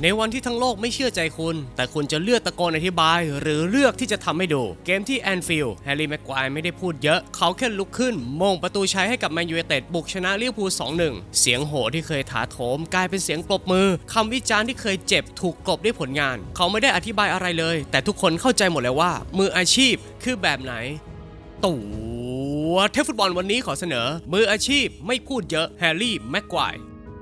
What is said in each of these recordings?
ในวันที่ทั้งโลกไม่เชื่อใจคุณ แต่คุณจะเลือกตะโกนอธิบาย หรือเลือกที่จะทำให้ดู เกมที่แอนฟิลด์แฮร์รี่แม็กควายไม่ได้พูดเยอะ เขาแค่ลุกขึ้นมงประตูชัยให้กับแมนยูไนเต็ดบุกชนะลิเวอร์พูล2-1 เสียงโห่ที่เคยถาโถม กลายเป็นเสียงปรบมือคำวิจารณ์ที่เคยเจ็บถูกกลบด้วยผลงาน เขาไม่ได้อธิบายอะไรเลย แต่ทุกคนเข้าใจหมดเลยว่า มืออาชีพคือแบบไหนตัวเทพฟุตบอลวันนี้ขอเสนอ มืออาชีพไม่พูดเยอะแฮร์รี่แม็กควาย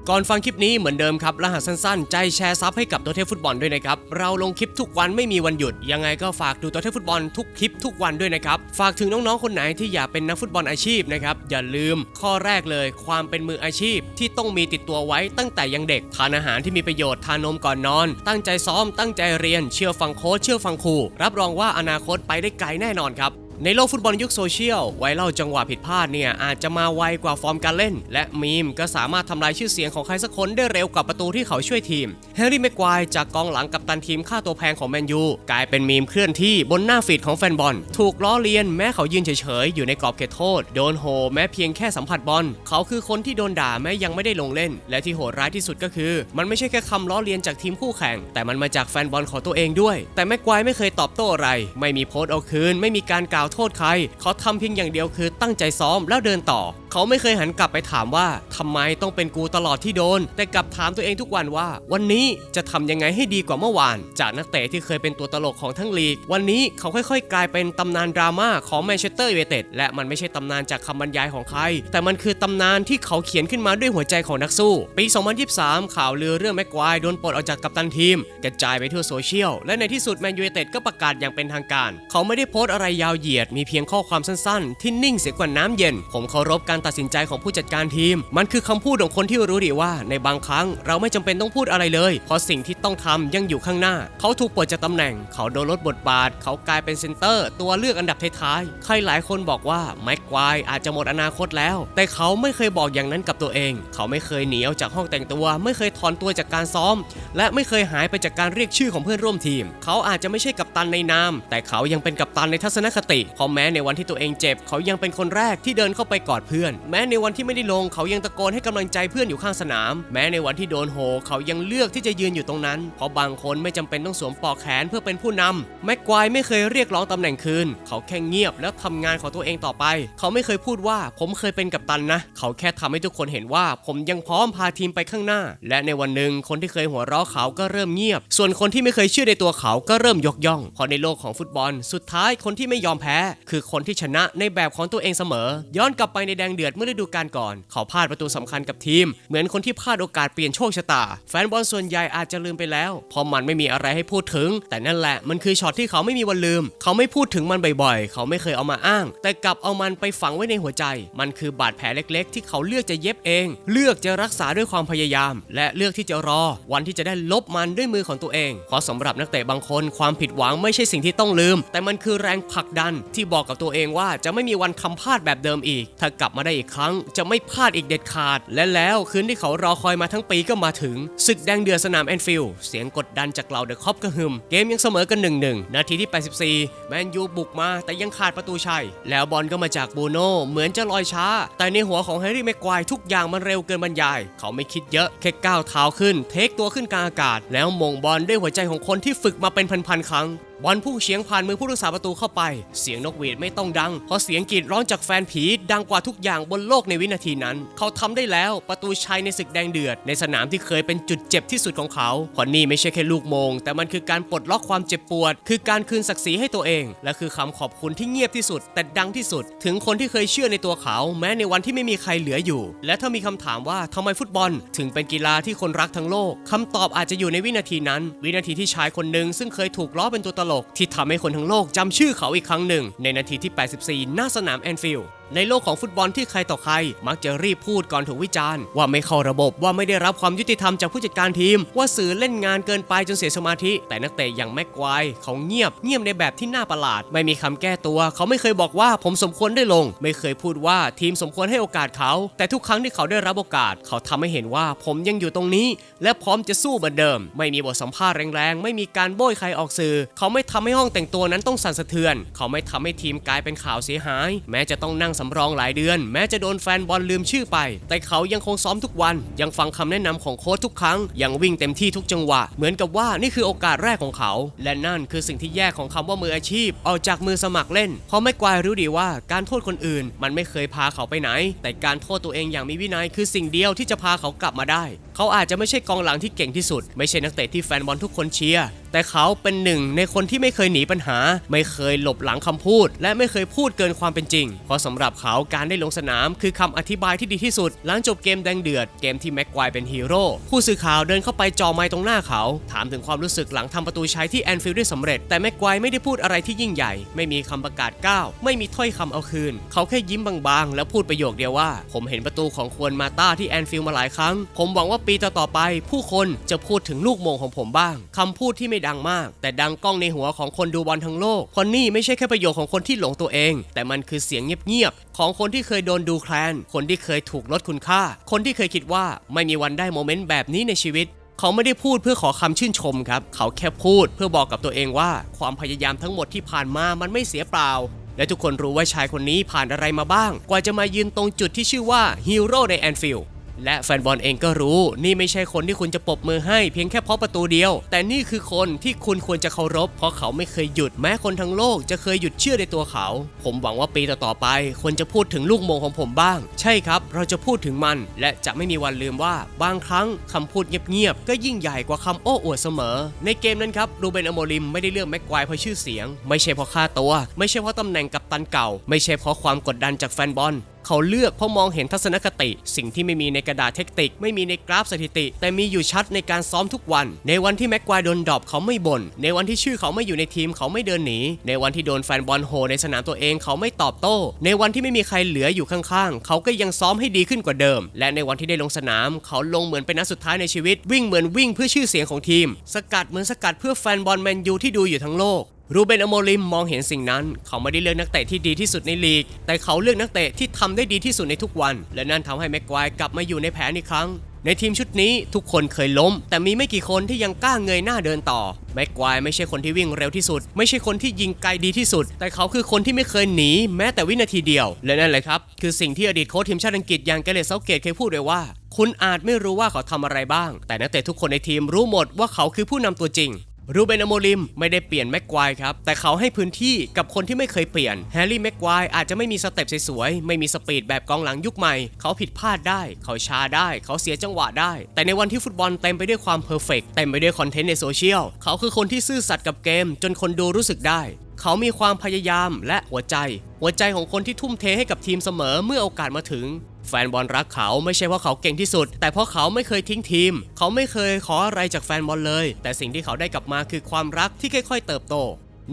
ก่อนฟังคลิปนี้เหมือนเดิมครับ รหัสสั้นๆ ใจแชร์ซับให้กับตัวเทพฟุตบอลด้วยนะครับ เราลงคลิปทุกวันไม่มีวันหยุด ยังไงก็ฝากดูตัวเทพฟุตบอลทุกคลิปทุกวันด้วยนะครับ ฝากถึงน้องๆคนไหนที่อยากเป็นนักฟุตบอลอาชีพนะครับ อย่าลืมข้อแรกเลยความเป็นมืออาชีพที่ต้องมีติดตัวไว้ตั้งแต่ยังเด็กทานอาหารที่มีประโยชน์ทานนมก่อนนอน ตั้งใจซ้อมตั้งใจเรียนเชื่อฟังโค้ชเชื่อฟังครูรับรองว่าอนาคตไปได้ไกลแน่นอนครับ ในโลกฟุตบอลยุคโซเชียลไวรัลจังหวะผิดพลาดเนี่ยอาจจะมาไวกว่าฟอร์มการเล่น และมีมก็สามารถทำลายชื่อเสียงของใครสักคนได้เร็วกว่าประตูที่เขาช่วยทีมแฮร์รี่แม็กควายจากกองหลังกับตันทีมค่าตัวแพงของแมนยูกลายเป็นมีมเคลื่อนที่บนหน้าฟีดของแฟนบอล ถูกล้อเลียนแม้เขายืนเฉยๆ อยู่ในกรอบเขตโทษ โดนโหแม้เพียงแค่สัมผัสบอล เขาคือคนที่โดนด่าแม้ยังไม่ได้ลงเล่น และที่โหดร้ายที่สุดก็คือ มันไม่ใช่แค่คำล้อเลียนจากทีมคู่แข่ง แต่มันมาจากแฟนบอลของตัวเองด้วย แต่แม็กควายไม่เคยตอบโต้อะไร ไม่มีโพสต์เอาคืนไม่มีการกล่าวโทษใคร เขาทำเพียงอย่างเดียวคือตั้งใจซ้อมแล้วเดินต่อ เขาไม่เคยหันกลับไปถามว่าทำไมต้องเป็นกูตลอดที่โดน แต่กลับถามตัวเองทุกวันว่า วันนี้จะทำยังไงให้ดีกว่าเมื่อวาน จากนักเตะที่เคยเป็นตัวตลกของทั้งลีก วันนี้เขาค่อยๆ กลายเป็นตำนานดราม่าของแมนเชสเตอร์ยูไนเต็ดและมันไม่ใช่ตำนานจากคำบรรยายของใคร แต่มันคือตำนานที่เขาเขียนขึ้นมาด้วยหัวใจของนักสู้ ปี 2023 ข่าวลือเรื่องแม็กควายโดนปลดออกจากกัปตันทีมกระจายไปทั่วโซเชียลและในที่สุดแมนยูไนเต็ดก็ประกาศอย่างเป็นทางการ เขาไม่ได้โพสต์อะไรยาวเหยียดมีเพียงข้อความสั้นๆ ที่นิ่งเสียกว่าน้ำเย็น ผมเคารพการตัดสินใจของผู้จัดการทีม มันคือคำพูดของคนที่รู้ดีว่าในบางครั้งเราไม่จำเป็นต้องพูดอะไรเลย เพราะสิ่งที่ต้องทำยังอยู่ข้างหน้า เขาถูกปลดจากตำแหน่ง เขาโดนลดบทบาท เขากลายเป็นเซนเตอร์ ตัวเลือกอันดับท้ายๆ ใครหลายคนบอกว่าแม็กควายอาจจะหมดอนาคตแล้ว แต่เขาไม่เคยบอกอย่างนั้นกับตัวเอง เขาไม่เคยหนีออกจากห้องแต่งตัว ไม่เคยถอนตัวจากการซ้อม และไม่เคยหายไปจากการเรียกชื่อของเพื่อนร่วมทีม เขาอาจจะไม่ใช่กัปตันในนาม แต่เขายังเป็นกัปตันในทัศนคติเพราะแม้ในวันที่ตัวเองเจ็บ เขายังเป็นคนแรกที่เดินเข้าไปกอดเพื่อน แม้ในวันที่ไม่ได้ลงเขายังตะโกนให้กำลังใจเพื่อนอยู่ข้างสนาม แม้ในวันที่โดนโหเขายังเลือกที่จะยืนอยู่ตรงนั้น เพราะบางคนไม่จำเป็นต้องสวมปลอกแขนเพื่อเป็นผู้นำแม็กควายไม่เคยเรียกร้องตำแหน่งคืน เขาแค่เงียบแล้วทำงานของตัวเองต่อไป เขาไม่เคยพูดว่าผมเคยเป็นกัปตันนะ เขาแค่ทำให้ทุกคนเห็นว่า ผมยังพร้อมพาทีมไปข้างหน้า และในวันหนึ่งคนที่เคยหัวเราะเขาก็เริ่มเงียบ ส่วนคนที่ไม่เคยเชื่อในตัวเขาก็เริ่มยกย่องเพราะในโลกของฟุตบอล สุดท้ายคนที่ไม่ยอมแพ้คือคนที่ชนะในแบบของตัวเองเสมอ ย้อนกลับไปในแดงเดือดเมื่อฤดูกาลก่อนเขาพลาดประตูสำคัญกับทีม เหมือนคนที่พลาดโอกาสเปลี่ยนโชคชะตา แฟนบอลส่วนใหญ่อาจจะลืมไปแล้วเพราะมันไม่มีอะไรให้พูดถึง แต่นั่นแหละมันคือช็อตที่เขาไม่มีวันลืม เขาไม่พูดถึงมันบ่อยๆ เขาไม่เคยเอามาอ้าง แต่กลับเอามันไปฝังไว้ในหัวใจ มันคือบาดแผลเล็กๆ ที่เขาเลือกจะเย็บเอง เลือกจะรักษาด้วยความพยายาม และเลือกที่จะรอ วันที่จะได้ลบมันด้วยมือของตัวเอง เพราะสำหรับนักเตะบางคนความผิดหวังไม่ใช่สิ่งที่ต้องลืม แต่มันคือแรงผลักดันที่บอกกับตัวเองว่าจะไม่มีวันทำพลาดแบบเดิมอีก ถ้ากลับมาได้อีกครั้งจะไม่พลาดอีกเด็ดขาด และแล้วคืนที่เขารอคอยมาทั้งปีก็มาถึงศึกแดงเดือดสนามแอนฟิลด์เสียงกดดันจากเหล่าเดอะคอปกระหึ่มเกมยังเสมอกัน1นหนึ่งนาทีที่ 84 แมนยูบุกมาแต่ยังขาดประตูชัย แล้วบอลก็มาจากบูโน่เหมือนจะลอยช้า แต่ในหัวของแฮร์รี่แม็กควายทุกอย่างมันเร็วเกินบรรยาย เขาไม่คิดเยอะแค่ก้าวเท้าขึ้น เทคตัวขึ้นกลางอากาศ แล้วมงบอลด้วยหัวใจของคนที่ฝึกมาเป็นพันๆครั้ง บอลพุ่งเฉียงผ่านมือผู้รักษาประตูเข้าไป เสียงนกหวีดไม่ต้องดัง เพราะเสียงกรีดร้องจากแฟนผีดังกว่าทุกอย่างบนโลกในวินาทีนั้น เขาทำได้แล้วประตูชัยในศึกแดงเดือด ในสนามที่เคยเป็นจุดเจ็บที่สุดของเขาเพราะนี่ไม่ใช่แค่ลูกโมง แต่มันคือการปลดล็อกความเจ็บปวด คือการคืนศักดิ์ศรีให้ตัวเอง และคือคำขอบคุณที่เงียบที่สุด แต่ดังที่สุด ถึงคนที่เคยเชื่อในตัวเขา แม้ในวันที่ไม่มีใครเหลืออยู่ และถ้ามีคำถามว่าทำไมฟุตบอล ถึงเป็นกีฬาที่คนรักทั้งโลกคำตอบอาจจะอยู่ในวินาทีนั้น วินาทีที่ชายคนหนึ่งซึ่งเคยถูกล้อเป็นตัวตลกที่ทำให้คนทั้งโลกจำชื่อเขาอีกครั้งหนึ่ง ในนาทีที่ 84 หน้าสนามแอนฟิลด์ ในโลกของฟุตบอลที่ใครต่อใคร มักจะรีบพูดก่อนถูกวิจารณ์ ว่าไม่เข้าระบบว่าไม่ได้รับความยุติธรรมจากผู้จัดการทีม ว่าสื่อเล่นงานเกินไปจนเสียสมาธิ แต่นักเตะอย่างแม็กควายเขาเงียบเงียบในแบบที่น่าประหลาด ไม่มีคำแก้ตัว เขาไม่เคยบอกว่าผมสมควรได้ลง ไม่เคยพูดว่าทีมสมควรให้โอกาสเขา แต่ทุกครั้งที่เขาได้รับโอกาส เขาทำให้เห็นว่าผมยังอยู่ตรงนี้ และพร้อมจะสู้เหมือนเดิม ไม่มีบทสัมภาษณ์แรงๆไม่มีการโบยใครออกสื่อ เขาไม่ทำให้ห้องแต่งตัวนั้นต้องสั่นสะเทือน เขาไม่ทำให้ทีมกลายเป็นข่าวเสียหาย แม้จะต้องนั่งสำรองหลายเดือน แม้จะโดนแฟนบอลลืมชื่อไป แต่เขายังคงซ้อมทุกวัน ยังฟังคำแนะนำของโค้ชทุกครั้ง ยังวิ่งเต็มที่ทุกจังหวะ เหมือนกับว่านี่คือโอกาสแรกของเขา และนั่นคือสิ่งที่แยกของคำว่ามืออาชีพ ออกจากมือสมัครเล่น เพราะไม่กวายรู้ดีว่าการโทษคนอื่น มันไม่เคยพาเขาไปไหน แต่การโทษตัวเองอย่างมีวินัยคือสิ่งเดียวที่จะพาเขากลับมาได้ เขาอาจจะไม่ใช่กองหลังที่เก่งที่สุด ไม่ใช่นักเตะที่แฟนบอลทุกคนเชียร์แต่เขาเป็นหนึ่งในคนที่ไม่เคยหนีปัญหา ไม่เคยหลบหลังคำพูด และไม่เคยพูดเกินความเป็นจริง เพราะสำหรับเขาการได้ลงสนาม คือคำอธิบายที่ดีที่สุด หลังจบเกมแดงเดือด เกมที่แม็กควายเป็นฮีโร่ผู้สื่อข่าวเดินเข้าไปจ่อไมค์ตรงหน้าเขา ถามถึงความรู้สึกหลังทำประตูชัยที่แอนฟิลด์ได้สำเร็จ แต่แม็กควายไม่ได้พูดอะไรที่ยิ่งใหญ่ ไม่มีคำประกาศก้าวไม่มีถ้อยคำเอาคืน เขาแค่ยิ้มบางๆ แล้วพูดประโยคเดียวว่า ผมเห็นประตูของควนมาต้าที่แอนฟิลด์มาหลายครั้ง ผมหวังว่าปีต่อๆไป ผู้คนจะพูดถึงลูกโมงของผมบ้างคำพูดที่ไม่ดังมาก แต่ดังก้องในหัวของคนดูบอลทั้งโลกเพราะนี่ไม่ใช่แค่ประโยคของคนที่หลงตัวเอง แต่มันคือเสียงเงียบๆของคนที่เคยโดนดูแคลน คนที่เคยถูกลดคุณค่า คนที่เคยคิดว่าไม่มีวันได้โมเมนต์แบบนี้ในชีวิตเขาไม่ได้พูดเพื่อขอคำชื่นชมครับ เขาแค่พูดเพื่อบอกกับตัวเองว่า ความพยายามทั้งหมดที่ผ่านมามันไม่เสียเปล่า และทุกคนรู้ว่าชายคนนี้ผ่านอะไรมาบ้าง กว่าจะมายืนตรงจุดที่ชื่อว่าฮีโร่ในแอนฟิลด์ และแฟนบอลเองก็รู้ นี่ไม่ใช่คนที่คุณจะปรบมือให้เพียงแค่เพราะประตูเดียว แต่นี่คือคนที่คุณควรจะเคารพ เพราะเขาไม่เคยหยุดแม้คนทั้งโลกจะเคยหยุดเชื่อในตัวเขา ผมหวังว่าปีต่อๆไปคนจะพูดถึงลูกโมงของผมบ้าง ใช่ครับ เราจะพูดถึงมัน และจะไม่มีวันลืมว่าบางครั้งคำพูดเงียบๆก็ยิ่งใหญ่กว่าคำโอ้อวดเสมอ ในเกมนั้นครับรูเบนอโมริมไม่ได้เลือกแม็กควายเพราะชื่อเสียง ไม่ใช่เพราะค่าตัว ไม่ใช่เพราะตำแหน่งกัปตันเก่า ไม่ใช่เพราะความกดดันจากแฟนบอลเขาเลือกเพราะมองเห็นทัศนคติ สิ่งที่ไม่มีในกระดาษเทคนิค ไม่มีในกราฟสถิติ แต่มีอยู่ชัดในการซ้อมทุกวัน ในวันที่แม็กควายโดนดรอปเขาไม่บน่นในวันที่ชื่อเขาไม่อยู่ในทีมเขาไม่เดินหนี ในวันที่โดนแฟนบอลโหในสนามตัวเองเขาไม่ตอบโต้ ในวันที่ไม่มีใครเหลืออยู่ข้างๆ เขาก็ยังซ้อมให้ดีขึ้นกว่าเดิม และในวันที่ได้ลงสนาม เขาลงเหมือนเป็นนัดสุดท้ายในชีวิต วิ่งเหมือนวิ่งเพื่อชื่อเสียงของทีม สกัดเหมือนสกัดเพื่อแฟนบอลแมนยูที่ดูอยู่ทั้งโลก รูเบนอโมริมมองเห็นสิ่งนั้น เขาไม่ได้เลือกนักเตะที่ดีที่สุดในลีก แต่เขาเลือกนักเตะที่ทำได้ดีที่สุดในทุกวัน และนั่นทำให้แม็กควายกลับมาอยู่ในแผนอีกครั้ง ในทีมชุดนี้ทุกคนเคยล้ม แต่มีไม่กี่คนที่ยังกล้าเงยหน้าเดินต่อแม็กควายไม่ใช่คนที่วิ่งเร็วที่สุด ไม่ใช่คนที่ยิงไกลดีที่สุด แต่เขาคือคนที่ไม่เคยหนีแม้แต่วินาทีเดียว และนั่นแหละครับ คือสิ่งที่อดีตโค้ชทีมชาติอังกฤษอย่างเกเรตเซาเกตเคยพูดไว้ว่า คุณอาจไม่รู้ว่าเขาทำอะไรบ้าง แต่นักเตะทุกคนในทีมรู้หมดว่าเขาคือผู้นำตัวจริง รูเบนอโมริมไม่ได้เปลี่ยนแม็กควายครับ แต่เขาให้พื้นที่กับคนที่ไม่เคยเปลี่ยนแฮร์รี่แม็กควายอาจจะไม่มีสเต็ปสวยๆ ไม่มีสปีดแบบกองหลังยุคใหม่ เขาผิดพลาดได้ เขาช้าได้ เขาเสียจังหวะได้ แต่ในวันที่ฟุตบอลเต็มไปด้วยความเพอร์เฟกเต็มไปด้วยคอนเทนต์ในโซเชียล เขาคือคนที่ซื่อสัตย์กับเกม จนคนดูรู้สึกได้ เขามีความพยายามและหัวใจ หัวใจของคนที่ทุ่มเทให้กับทีมเสมอเมื่อโอกาสมาถึง แฟนบอลรักเขาไม่ใช่เพราะเขาเก่งที่สุด แต่เพราะเขาไม่เคยทิ้งทีม เขาไม่เคยขออะไรจากแฟนบอลเลย แต่สิ่งที่เขาได้กลับมาคือความรักที่ค่อย ๆ เติบโต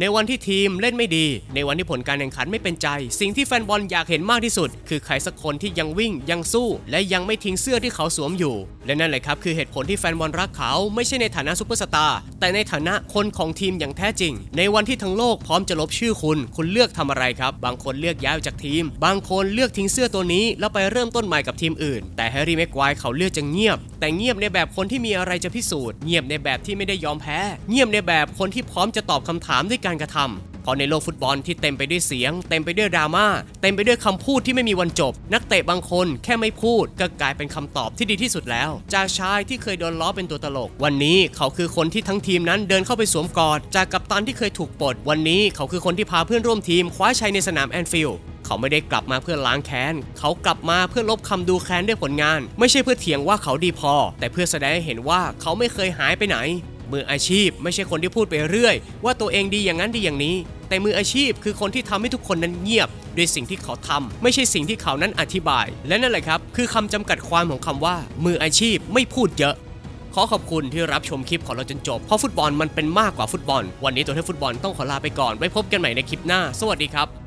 ในวันที่ทีมเล่นไม่ดี ในวันที่ผลการแข่งขันไม่เป็นใจ สิ่งที่แฟนบอลอยากเห็นมากที่สุด คือใครสักคนที่ยังวิ่งยังสู้ และยังไม่ทิ้งเสื้อที่เขาสวมอยู่ และนั่นแหละครับคือเหตุผลที่แฟนบอลรักเขาไม่ใช่ในฐานะซูเปอร์สตาร์แต่ในฐานะคนของทีมอย่างแท้จริง ในวันที่ทั้งโลกพร้อมจะลบชื่อคุณ คุณเลือกทำอะไรครับ บางคนเลือกย้ายจากทีม บางคนเลือกทิ้งเสื้อตัวนี้ แล้วไปเริ่มต้นใหม่กับทีมอื่น แต่แฮร์รี่แม็กควายเขาเลือกจะเงียบ แต่เงียบในแบบคนที่มีอะไรจะพิสูจน์เงียบในแบบที่ไม่ได้ยอมแพ้ เงียบในแบบคนที่พร้อมจะตอบคำถามด้วยการกระทำเพราะในโลกฟุตบอลที่เต็มไปด้วยเสียง เต็มไปด้วยดราม่าเต็มไปด้วยคำพูดที่ไม่มีวันจบ นักเตะบางคนแค่ไม่พูด ก็กลายเป็นคำตอบที่ดีที่สุดแล้ว จากชายที่เคยโดนล้อเป็นตัวตลก วันนี้เขาคือคนที่ทั้งทีมนั้นเดินเข้าไปสวมกอด จากกัปตันที่เคยถูกปลดวันนี้เขาคือคนที่พาเพื่อนร่วมทีมคว้าชัยในสนามแอนฟิลด์เขาไม่ได้กลับมาเพื่อล้างแค้น เขากลับมาเพื่อลบคำดูแค้นด้วยผลงาน ไม่ใช่เพื่อเถียงว่าเขาดีพอ แต่เพื่อแสดงให้เห็นว่าเขาไม่เคยหายไปไหน มืออาชีพไม่ใช่คนที่พูดไปเรื่อย ว่าตัวเองดีอย่างนั้นดีอย่างนี้ แต่มืออาชีพคือคนที่ทำให้ทุกคนนั้นเงียบด้วยสิ่งที่เขาทำไม่ใช่สิ่งที่เขานั้นอธิบาย และนั่นแหละครับ คือคำจำกัดความของคำว่า มืออาชีพไม่พูดเยอะขอขอบคุณที่รับชมคลิปของเราจนจบ เพราะฟุตบอลมันเป็นมากกว่าฟุตบอล วันนี้ตัวเทพฟุตบอลต้องขอลาไปก่อน ไว้พบกันใหม่ในคลิปหน้า สวัสดีครับ